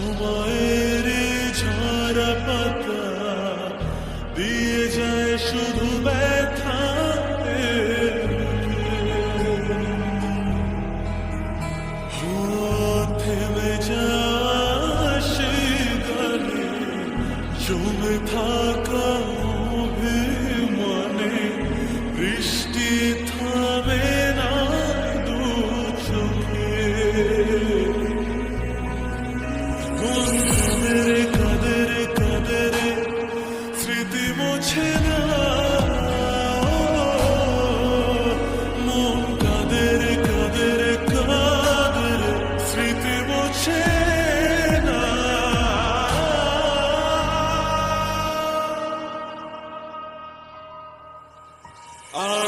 সময়ের ঝরা পাতা দিয়ে যায় শুধু ব্যথা। থেমে যায় জমে থাকা Uh,